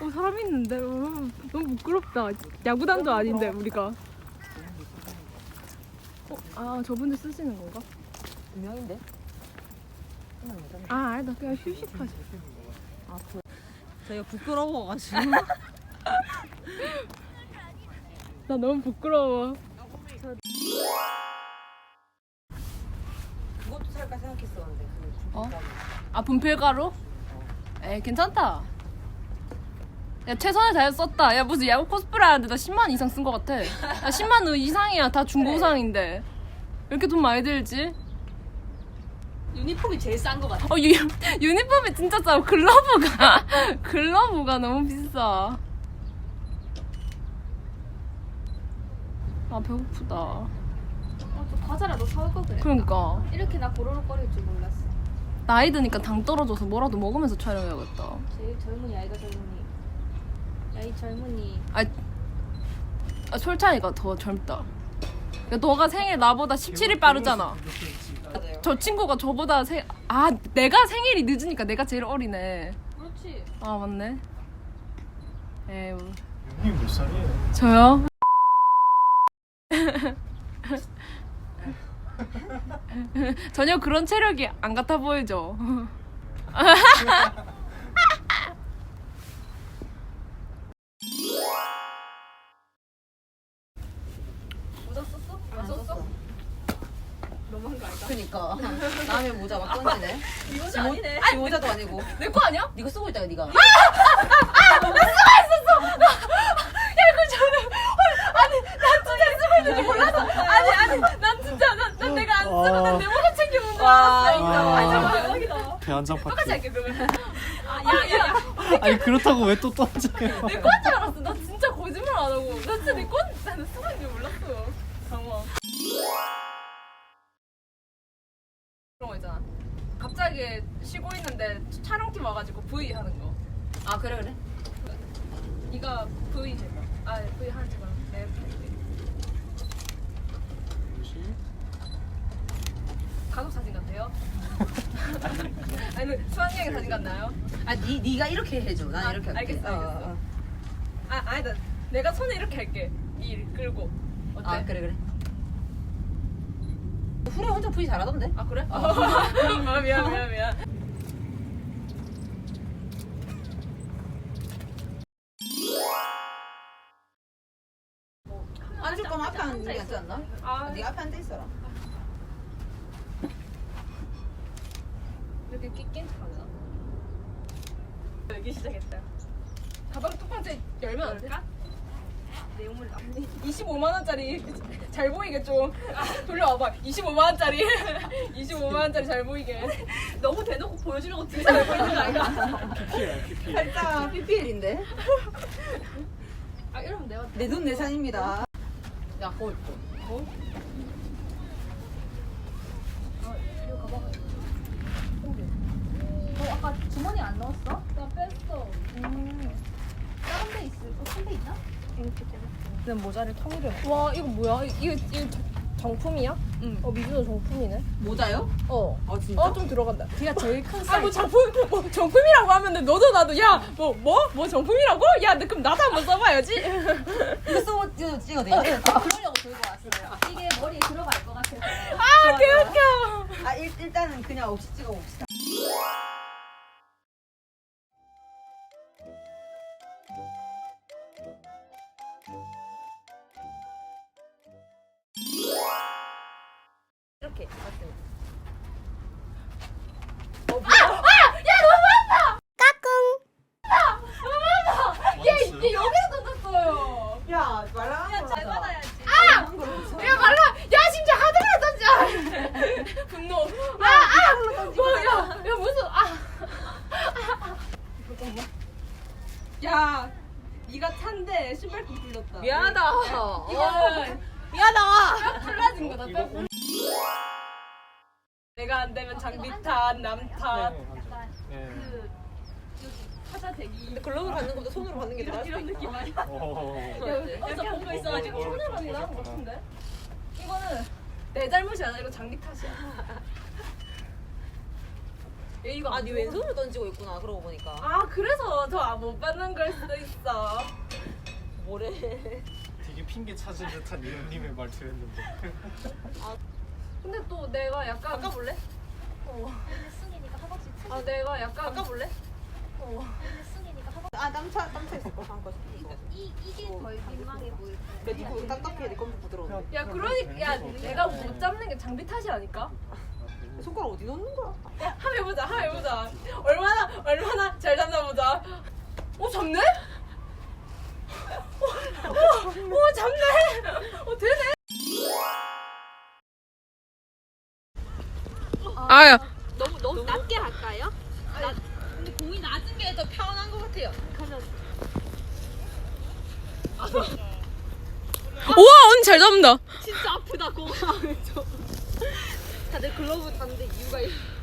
어 사람 있는데 어, 너무 부끄럽다. 야구단도 아닌데 우리가. 어, 아 저분들 쓰시는 건가? 분명인데. 아 알다 그냥 휴식하지. 저희가 부끄러워가지고. 나 너무 부끄러워. 그것도 살까 생각했었는데 그 어? 아 분필가루? 에 괜찮다. 야 최선을 다해 썼다. 야 무슨 야구 코스프레 하는데 나 10만 원 이상 쓴 것 같아. 야 10만 원 이상이야. 다 중고상인데. 왜 이렇게 돈 많이 들지? 유니폼이 제일 싼 것 같아. 어 유, 유니폼이 진짜 싸고 글러브가 글러브가 너무 비싸. 아 배고프다. 어, 저 과자라 도 사올 거 그래. 그러니까 이렇게 나 고로록거릴 줄 몰랐어. 나이 드니까 당 떨어져서 뭐라도 먹으면서 촬영해야겠다. 제일 젊은이 아이가 젊은이. 야이 젊은이. 아, 아 솔찬이가 더 젊다. 야, 너가 생일 나보다 17일 빠르잖아. 저 친구가 저보다 생, 아, 내가 생일이 늦으니까 내가 제일 어리네. 그렇지. 아, 맞네. 에휴. 형님 몇 살이에요? 저요? 전혀 그런 체력이 안 같아 보이죠? 너무한 거 아니다. 그니까 남의 모자 막 던지네. 이거는 아니네. 지 모자도 아니고. 내 거 아니야? 네가 쓰고 있다가 네가. 야, 이거 저는 헐, 아니, 난 진짜 쓰고 있는지 몰라서. 아니, 아니, 난 진짜, 난, 난 내가 안 쓰고 난 내 모자 챙겨 온 거 와, 알았어. 아. 아니, 대박이다. 대한장 똑같이 파티. 할게, 그러면. 아, 야, 야, 야. 아니 그렇다고 왜 또 던져요? 내 건줄 알았어. 나 진짜 거짓말 안 하고. 나 진짜 내 건, 나는 쓰고 있는 줄 몰랐어. 당황. 갑자기 쉬고 있는데 촬영팀 와가지고 V 하는 거. 아 그래 그래. 이거 V 제가. 아, V 하는 제가. 네, V. 가족 사진 같아요? 아니, 수환이 형의 사진 같나요? 아 니 네가 이렇게 해줘. 난 아, 이렇게 할게. 알겠어, 어, 알겠어. 어, 어. 아, 아니다. 내가 손을 이렇게 할게. 이 끌고. 어때? 아 그래 그래. 후레 혼자 부위 잘하던데. 아 그래? 어. 아, 미안 미안 미안. 앉을 거면 앞에 앉는 게 낫지 않나? 아. 네가 앞에 앉아 있어라. 이렇게 끼낀 척하나? 여기 시작했다. 가방 뚜껑째 열면 안 돼? 내용물 나. 25만 원짜리 잘 보이게 좀 돌려와봐. 25만 원짜리 25만 원짜리 잘 보이게. 너무 대놓고 보여주려고 되게 잘 보이는 거 아이가? 살짝 PPL인데. 아 이러면 내가 내 돈 내산입니다. 야 거울 좀. 이거 가방. 너 아까 주머니 안 넣었어? 나 뺐어. 음. 다른 데 있을 거? 큰데 있나? 내 모자를 통일해. 와 이거 뭐야? 이거 이거 정품이야? 응. 어 미주노 정품이네. 모자요? 어. 아 진짜? 어 좀 들어간다. 걔가 제일 큰 사이즈. 아 뭐 정품 뭐 정품이라고 하면은 너도 나도 야 뭐 뭐 뭐 정품이라고? 야너 그럼 나도 한번 써봐야지. 이거 쓰고 찍어 찍어도 어? 아, 그러려고 들고 왔어요. 이게 머리에 들어갈 것 같아서. 아 개웃겨. 아 일, 일단은 그냥 없이 찍어 봅시다. 여기서 던졌어요. 야 말라. 잘 받아야지. 야 말라. 야 진짜 하드를 던져. 분노. 아 아. 뭐야? 야 무슨 아. 잠깐만. 야. 네가 찬데 신발끈 풀렸다. 미안하다. 이거 미안하다. 뼈 풀라진 거다. 뼈 풀. 내가 안 되면 장비탄, 네, 남탄, 맞아. 예. 그 타자 대기 근데 글러브 받는 것보다 손으로 받는 게 나을 수도 이런 느낌 있다. 아니야? 오. 어디서 본거 있어가지고 어, 손을 받는 거 나은 것 같은데? 이거는 내 잘못이 아니라 이거 장비 탓이야. 얘 이거 아, 네 왼손으로 던지고 있구나. 그러고 보니까. 아 그래서 더못 받는 걸 수도 있어. 뭐래? 되게 핑계 찾은 듯한 이런님의 말투였는데. 근데 또 내가 약간 바꿔볼래? 트아 내가 약간 바꿔볼래? 아, 땀차, 땀차 있을 거. 잠깐. 이거. 이 이게 덜 민망해 보일 거야. 내 뒷고 딱딱해. 내 껌도 부드러운데. 야 그러니까 야 내가 못 잡는 게 장비 탓이 아닐까? 손가락 어디 넣는 거야? 한번 해보자 한번 해보자 얼마나 얼마나 잘 잡나 보자 오 잡네? 오, 오, 오 잡네 오 되네 아야 너무 너무 낮게 할까요? 공이 낮은 게 더 편한 것 같아요. 우와 언니 잘 잡는다 진짜 아프다, 공. 다들 글러브 닿는데 이유가 있어.